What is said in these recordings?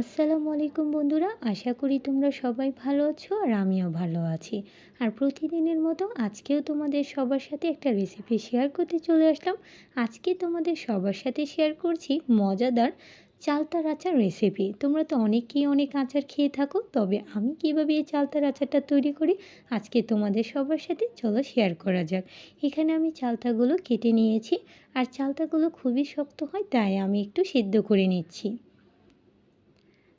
আসসালামু আলাইকুম বন্ধুরা, আশা করি তোমরা সবাই ভালো আছো আর আমিও ভালো আছি। আর প্রতিদিনের মতো আজকেও তোমাদের সবার সাথে একটা রেসিপি শেয়ার করতে চলে আসলাম। আজকে তোমাদের সবার সাথে শেয়ার করছি মজাদার চালতার আচার রেসিপি তোমরা তো অনেকেই অনেক আচার খেয়ে থাকো, তবে আমি কীভাবে এই চালতার আচারটা তৈরি করি আজকে তোমাদের সবার সাথে চলো শেয়ার করা যাক। এখানে আমি চালতাগুলো কেটে নিয়েছি, আর চালতাগুলো খুবই শক্ত হয়, তাই আমি একটু সিদ্ধ করে নিচ্ছি।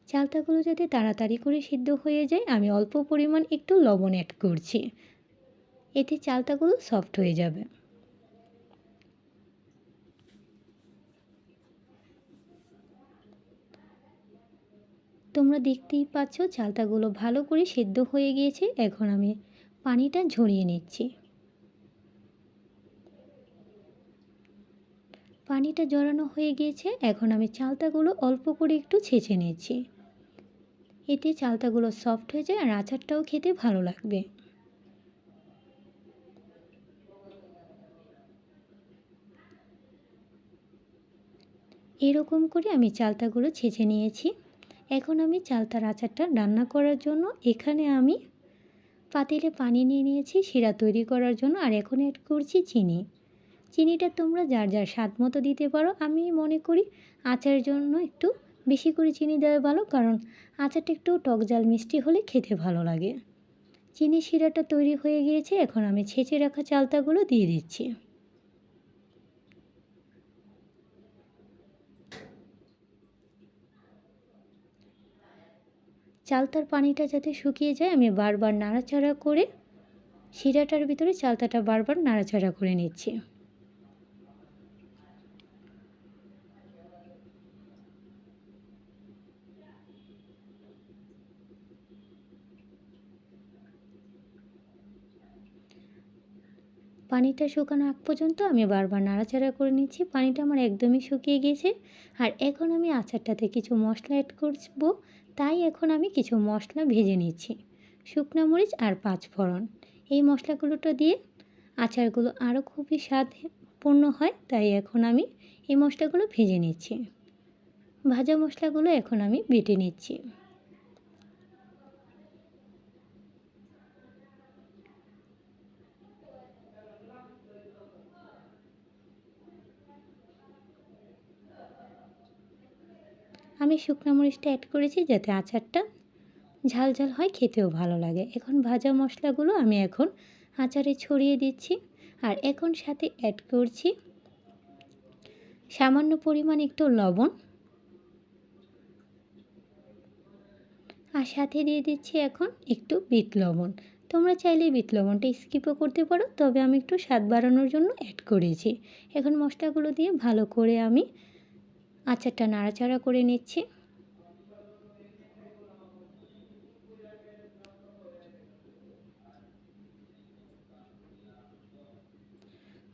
চালতাগুলো যাতে তাড়াতাড়ি করে সিদ্ধ হয়ে যায়, আমি অল্প পরিমাণ একটু লবণ অ্যাড করছি। এতে চালতাগুলো সফট হয়ে যাবে। তোমরা দেখতেই পাচ্ছ চালতাগুলো ভালো করে সেদ্ধ হয়ে গিয়েছে। এখন আমি পানিটা ঝরিয়ে নিচ্ছি। পানিটা জড়ানো হয়ে গিয়েছে। এখন আমি চালতাগুলো অল্প করে একটু ছেঁচে নিচ্ছি। এতে চালতাগুলো সফট হয়ে যায় আর আচারটাও খেতে ভালো লাগবে। এরকম করে আমি চালতাগুলো ছেঁচে নিয়েছি। এখন আমি চালতার আচারটা রান্না করার জন্য এখানে আমি পাতিলে পানি নিয়ে নিয়েছি, শিরা তৈরি করার জন্য, আর এখন অ্যাড করছি চিনি। চিনিটা তোমরা যার যার স্বাদ মতো দিতে পারো। আমি মনে করি আচারের জন্য একটু বেশি করে চিনি দেওয়া ভালো, কারণ আচারটা একটু টক জাল মিষ্টি হলে খেতে ভালো লাগে। চিনি শিরাটা তৈরি হয়ে গিয়েছে, এখন আমি ছেঁচে রাখা চালতাগুলো দিয়ে দিচ্ছি। চালতার পানিটা যাতে শুকিয়ে যায়, আমি বারবার নাড়াচাড়া করে শিরাটার ভিতরে চালতাটা বারবার নাড়াচাড়া করে নিচ্ছি। পানিটা শুকানো আগ পর্যন্ত আমি বারবার নাড়াচাড়া করে নিচ্ছি। পানিটা আমার একদমই শুকিয়ে গিয়েছে। আর এখন আমি আচারটাতে কিছু মশলা অ্যাড করব। তাই এখন আমি কিছু মশলা ভেজে নিচ্ছি। শুকনো মরিচ আর পাঁচফোড়ন এই মশলাগুলোটা দিয়ে আচারগুলো আরও খুবই স্বাদপূর্ণ হয়, তাই এখন আমি এই মশলাগুলো ভেজে নিচ্ছি। ভাজা মশলাগুলো এখন আমি বেটে নিচ্ছি। আমি শুকনো মরিচটা অ্যাড করেছি যাতে আচারটা ঝাল ঝাল হয়, খেতেও ভালো লাগে। এখন ভাজা মশলাগুলো আমি এখন আচারে ছড়িয়ে দিচ্ছি আর এখন সাথে অ্যাড করছি সামান্য পরিমাণ একটু লবণ আর সাথে দিয়ে দিচ্ছি এখন একটু বিট লবণ। তোমরা চাইলে বিট লবণটা স্কিপও করতে পারো, তবে আমি একটু স্বাদ বাড়ানোর জন্য অ্যাড করেছি। এখন মশলাগুলো দিয়ে ভালো করে আমি আচারটা নাড়াচাড়া করে নিচ্ছি।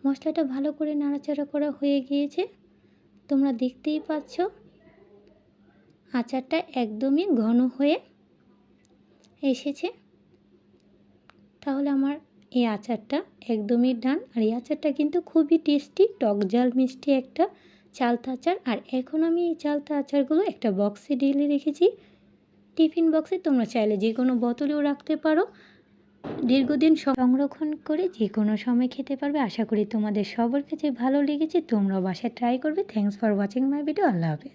মশলাটা ভালো করে নাড়াচাড়া করা হয়ে গিয়েছে। তোমরা দেখতেই পাচ্ছ আচারটা একদমই ঘন হয়ে এসেছে। তাহলে আমার এই আচারটা একদমই ডান। আর এই আচারটা কিন্তু খুবই টেস্টি, টক জাল মিষ্টি একটা চালতা আচার, আর এখন আমি এই চালতা আচারগুলো একটা বক্সে ঢেলে রেখেছি। টিফিন বক্সে তোমরা চাইলে যে কোনো বোতলেও রাখতে পারো। দীর্ঘদিন সংরক্ষণ করে যে কোনো সময় খেতে পারবে। আশা করি তোমাদের সবার কাছে ভালো লেগেছে। তোমরাও বাসায় ট্রাই করবে। Thanks for watching my video আল্লাহ হাফেজ।